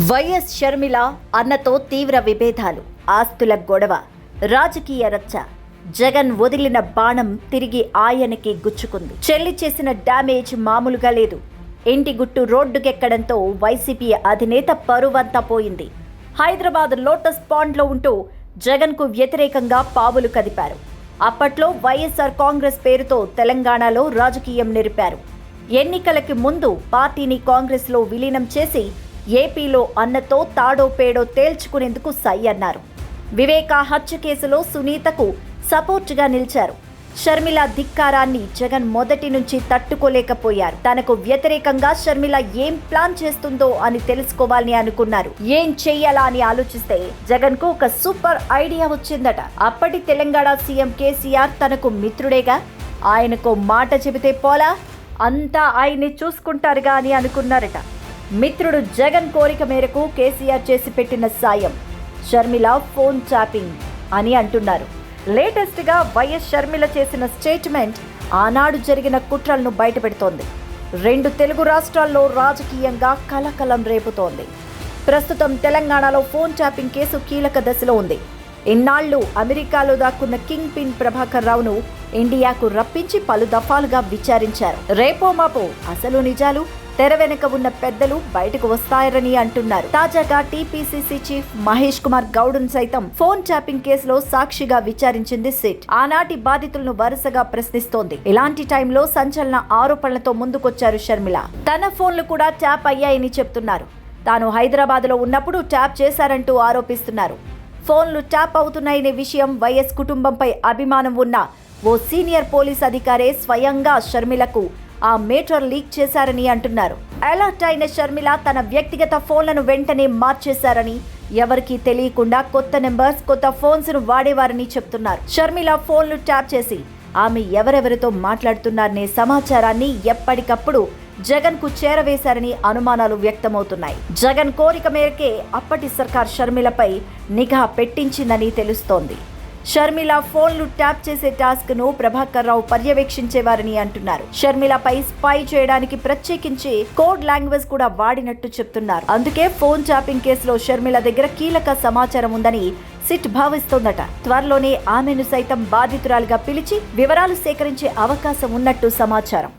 YS Sharmila అన్నతో తీవ్ర విభేదాలు ఆస్తుల గొడవ రాజకీయ రచ్చ. జగన్ వదిలిన బాణం తిరిగి ఆయనకి గుచ్చుకుంది. చెల్లి చేసిన డ్యామేజ్ మామూలుగా లేదు. ఇంటి గుట్టు రోడ్డుకెక్కడంతో వైసీపీ అధినేత పరువంతా పోయింది. హైదరాబాద్ లోటస్ పాండ్లో ఉంటూ జగన్కు వ్యతిరేకంగా పావులు కదిపారు. అప్పట్లో వైఎస్ఆర్ కాంగ్రెస్ పేరుతో తెలంగాణలో రాజకీయం నెరిపారు. ఎన్నికలకి ముందు పార్టీని కాంగ్రెస్లో విలీనం చేసి ఏపీలో అన్నతో తాడో పేడో తేల్చుకునేందుకు సై అన్నారు. వివేకా హత్య కేసులో సునీతకు సపోర్టుగా నిలిచారు. షర్మిల ధిక్కారాన్ని జగన్ మొదటి నుంచి తట్టుకోలేకపోయారు. తనకు వ్యతిరేకంగా షర్మిల ఏం ప్లాన్ చేస్తుందో అని తెలుసుకోవాలని అనుకున్నారు. ఏం చెయ్యాలా అని ఆలోచిస్తే జగన్కు ఒక సూపర్ ఐడియా వచ్చిందట. అప్పటి తెలంగాణ సీఎం కేసీఆర్ తనకు మిత్రుడేగా? ఆయనకు మాట చెబితే పోలా? అంతా ఆయన్ని చూసుకుంటారుగా అని అనుకున్నారట. మిత్రుడు జగన్ కోరిక మేరకు కేసీఆర్ చేసి పెట్టిన సాయం. షర్మిల ఫోన్ ట్యాపింగ్ అని అంటున్నారు. లేటెస్ట్గా వైఎస్ షర్మిల చేసిన స్టేట్మెంట్ ఆనాడు జరిగిన కుట్రలను బయటపెడుతోంది. రెండు తెలుగు రాష్ట్రాల్లో రాజకీయంగా కలకలం రేపుతోంది. ప్రస్తుతం తెలంగాణలో ఫోన్ ట్యాపింగ్ కేసు కీలక దశలో ఉంది. ఇన్నాళ్ళు అమెరికాలో దాక్కున్న కింగ్ పిన్ ప్రభాకర్ రావును ఇండియాకు రప్పించి పలు దఫాలుగా విచారించారు. రేపో మాపో అసలు నిజాలు తెర వెనుక ఉన్న పెద్దలు బయటకు వస్తారని అంటున్నారు. తాజాగా టీపీసీసీ చీఫ్ మహేష్ కుమార్ గౌడ్ను సైతం ఫోన్ ట్యాపింగ్ కేసులో సాక్షిగా విచారించింది సిట్. ఆనాటి బాధితులను వరుసగా ప్రశ్నిస్తోంది. ఇలాంటి టైంలో సంచలన ఆరోపణలతో ముందుకొచ్చారు షర్మిల. తన ఫోన్లు కూడా ట్యాప్ అయ్యాయని చెప్తున్నారు. తాను హైదరాబాద్లో ఉన్నప్పుడు ట్యాప్ చేశారంటూ ఆరోపిస్తున్నారు. ఫోన్లు ట్యాప్ అవుతున్నాయనే విషయం వైఎస్ కుటుంబంపై అభిమానం ఉన్న ఓ సీనియర్ పోలీస్ అధికారే స్వయంగా షర్మిలకు ఆ మేటర్ లీక్ చేశారని అంటున్నారు. అలర్ట్ అయిన షర్మిల తన వ్యక్తిగత ఫోన్లను వెంటనే మార్చేశారని ఎవరికీ తెలియకుండా కొత్త నెంబర్స్ కొత్త ఫోన్స్ను వాడేవారని చెప్తున్నారు. షర్మిల ఫోన్లు ట్యాప్ చేసి ఆమె ఎవరెవరితో మాట్లాడుతున్నారనే సమాచారాన్ని ఎప్పటికప్పుడు జగన్కు చేరవేశారని అనుమానాలు వ్యక్తమవుతున్నాయి. జగన్ కోరిక మేరకే అప్పటి సర్కార్ షర్మిలపై నిఘా పెట్టించిందని తెలుస్తోంది. షర్మిల ఫోన్లు ట్యాప్ చేసే టాస్క్ను ప్రభాకర్ రావు పర్యవేక్షించేవారని అంటున్నారు. షర్మిలపై స్పై చేయడానికి ప్రత్యేకించి కోడ్ లాంగ్వేజ్ కూడా వాడినట్టు చెప్తున్నారు. అందుకే ఫోన్ ట్యాపింగ్ కేసులో షర్మిల దగ్గర కీలక సమాచారం ఉందని సిట్ భావిస్తోందట. త్వరలోనే ఆమెను సైతం బాధితురాలుగా పిలిచి వివరాలు సేకరించే అవకాశం ఉన్నట్టు సమాచారం.